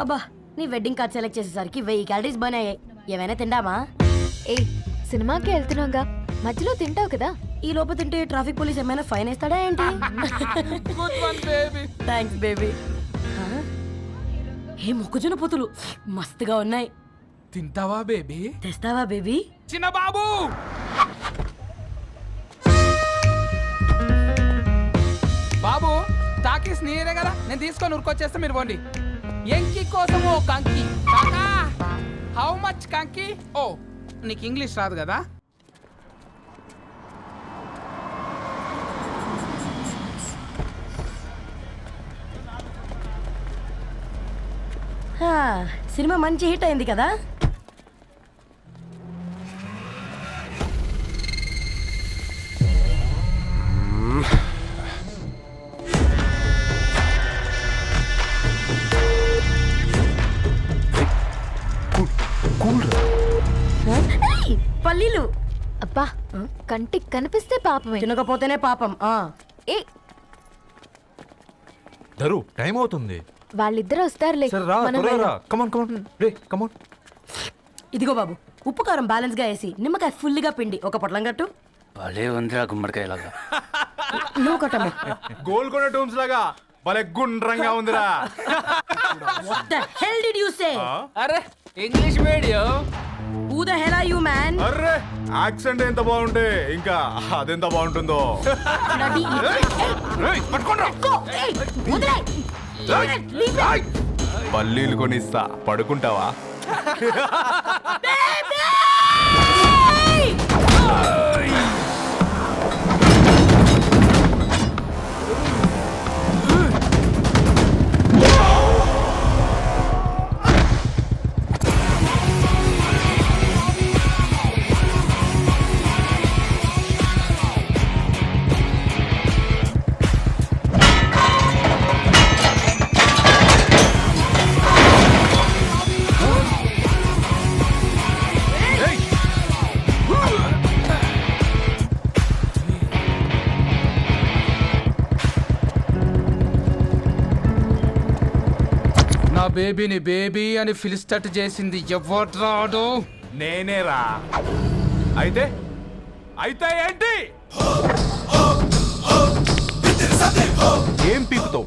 అబ్బా నీ wedding card select చేసేసరికి వెయ్యి క్యాలరీస్ బర్న్ అయ్యాయి. ఏమైనా తిండామా? ఏ సినిమాకి వెళ్తున్నాగా. మధ్యలో తింటావు కదా? ఈ లోపు తింటే ట్రాఫిక్ పోలీస్ ఏమైనా ఫైన్ వేస్తాడా ఏంటి? Good one baby thanks baby ఏ మొక్కజొన్న పొతులు? మస్తుగా ఉన్నాయి. తింటావా బేబీ తెస్తావా బేబీ చిన్న బాబు! బాబు టాకీస్ నీరే కదా? నేను తీసుకొని ఉరికొచ్చేస్తే మీరు పోండి. ఎంకి కోసం ఓ కంకి. కాకా హౌ మచ్ కంకి? ఓ నీకు ఇంగ్లీష్ రాదు కదా? సినిమా మంచి హిట్ అయింది కదా? పల్లీలు. అబ్బా కంటికి కనిపిస్తే పాపమే. తినకపోతేనే పాపం ఆ. ఏ దరు టైం అవుతుంది. వాళ్ళిద్దరు వస్తారులే. సరే రా మనం త్వరగా రా. వెళ్దాం. కమాన్ కమాన్ రే కమాన్ ఇదిగో బాబు ఉప్పు కారం బ్యాలెన్స్గా వేసి నిమ్మకాయ ఫుల్గా పిండి ఒక పొట్లం కట్టు. భలే ఉందిరా గుమ్మడికాయలాగా నువ్వు కట్టమ్మ. గోల్కొండ టూమ్స్ లాగా భలే గుండ్రంగా ఉందిరా. Did you say? అరే English medium The hell are you, man? అర్రే యాక్సెంట్ ఎంత బాగుంటే ఇంకా అదెంత బాగుంటుందో! రేయ్. పల్లీలు కొనిస్తా. పడుకుంటావా? బేబీని బేబీ అని ఫిలిస్టట్ చేసింది ఎవడ్రాడు నేనేరా. అయితే? అయితే ఏంటి? ఏం పీకుతావు?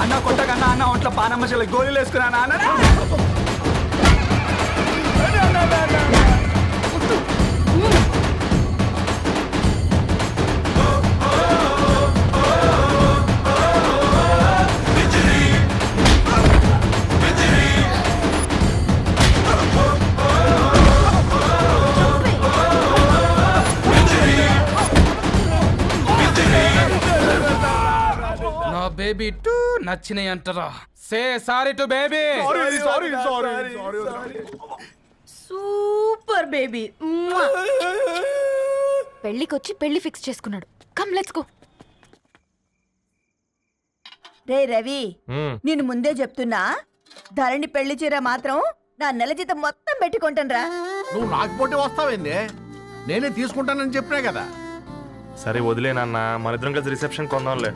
అన్న కొట్టకన్నా అన్న ఒంట్లో పానమ్మ చెల్లి గోళీలు వేసుకున్నా అన్న? బేబీ టూ నచ్చినాయి అంటారా. Say sorry to baby sorry sorry sorry super baby పెళ్ళికొచ్చి పెళ్ళి ఫిక్స్ చేసుకున్నాడు. కమ్ లెట్స్ గో రే రవి. నేను ముందే చెప్తున్నా. ధరణి పెళ్ళి చీర మాత్రం నా నెల జీతం మొత్తం పెట్టుకుంటాను నువ్వు నాకు పోటీ వస్తావేంది? నేనే తీసుకుంటానని చెప్పినా కదా. సరే వదిలేనన్న మన ఇద్దరం కలిసి రిసెప్షన్ కొందాంలే.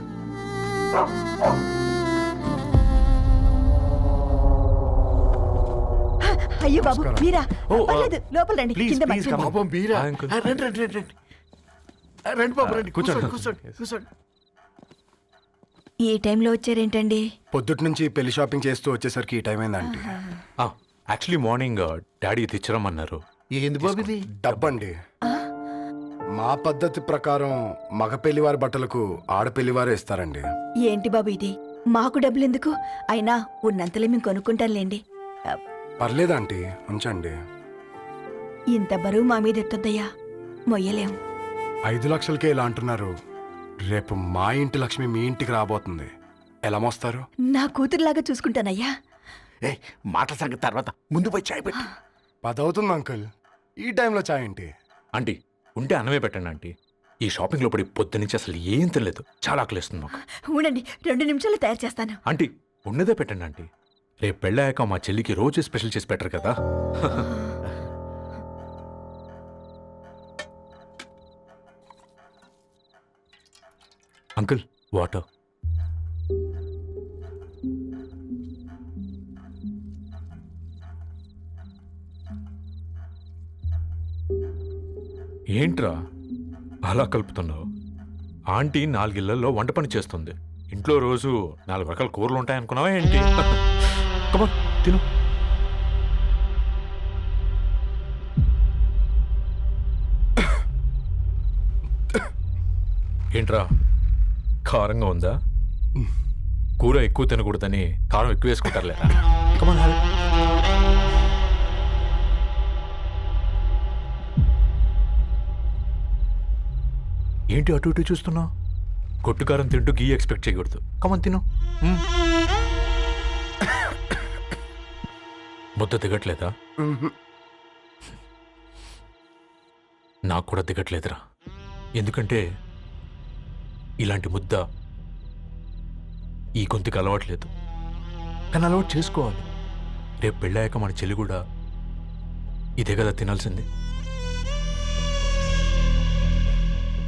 అయ్యో బాబు మీరా? పర్లేదు లోపల రండి కింద ప్లీజ్ మంచం. పాపం. ఆ, రండి రండి రండి. రండి బాబు రండి. కూర్చోండి. కూర్చోండి. కూర్చోండి ఈ టైంలో వచ్చారేంటండి? పొద్దుటి నుంచి పెళ్ళి షాపింగ్ చేస్తూ వచ్చేసరికి ఈ టైం అయిందండి యాక్చువల్లీ మార్నింగ్ డాడీ తెచ్చరమన్నారు ఏంది బాబు ఇది? డబ్బండి. మా పద్ధతి ప్రకారం మగ పెళ్ళివారి బట్టలకు ఆడపెళ్ళివారే ఇస్తారండి. ఏంటి బాబు ఇది? మాకు డబ్బులు ఎందుకు అయినా ఉన్నంతలే మేము కొనుక్కుంటాంలేండి ఆ, పర్లేదంటీ ఉంచండి. ఇంత బరువు మా మీద ఎత్తొద్దయ్యా. మొయ్యలేం. ఐదు లక్షలకే ఇలా అంటున్నారు. రేపు మా ఇంటి లక్ష్మి మీ ఇంటికి రాబోతుంది. ఎలా మోస్తారు? నా కూతురులాగా చూసుకుంటానయ్యా. ఏ మాటల సంగతి తర్వాత. ముందు పోయి చాయ్ పెట్టి. పదవుతుంది అంకుల్. ఈ టైంలో చాయ్ ఏంటి? ఆంటీ ఉంటే అన్నమే పెట్టండి ఆంటీ. ఈ షాపింగ్లో పడి పొద్దు నుంచి అసలు ఏం తినలేదు. చాలా ఆకలిస్తుంది మాకు. ఉండండి రెండు నిమిషాలు తయారు చేస్తాను. ఆంటీ ఉన్నదే పెట్టండి ఆంటీ. రేపు పెళ్ళాక మా చెల్లికి రోజు స్పెషల్ చేసి పెట్టరు కదా. Uncle water. ఏంట్రా? అలా కలుపుతున్నావు? ఆంటీ నాలుగిళ్ళలో వంట పని చేస్తుంది. ఇంట్లో రోజు నాలుగు రకాల కూరలు ఉంటాయనుకున్నావా ఏంటి? తిను. ఏంట్రా? కారంగా ఉందా? కూర ఎక్కువ తినకూడదని కారం ఎక్కువ వేసుకుంటారులే. కమా ఏంటి అటు ఇటు చూస్తున్నావు? కొట్టుకారం తింటూ గీ ఎక్స్పెక్ట్ చేయకూడదు. కమన్ తిను. Hmm? ముద్ద దిగట్లేదా? నాకు కూడా దిగట్లేదురా. ఎందుకంటే ఇలాంటి ముద్ద ఈ గొంతుకి అలవాట్లేదు. కానీ అలవాటు చేసుకోవాలి. రేపు పెళ్ళాక మన చెల్లి కూడా ఇదే కదా తినాల్సింది.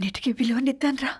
ఆ విలువనిద్దాన్రా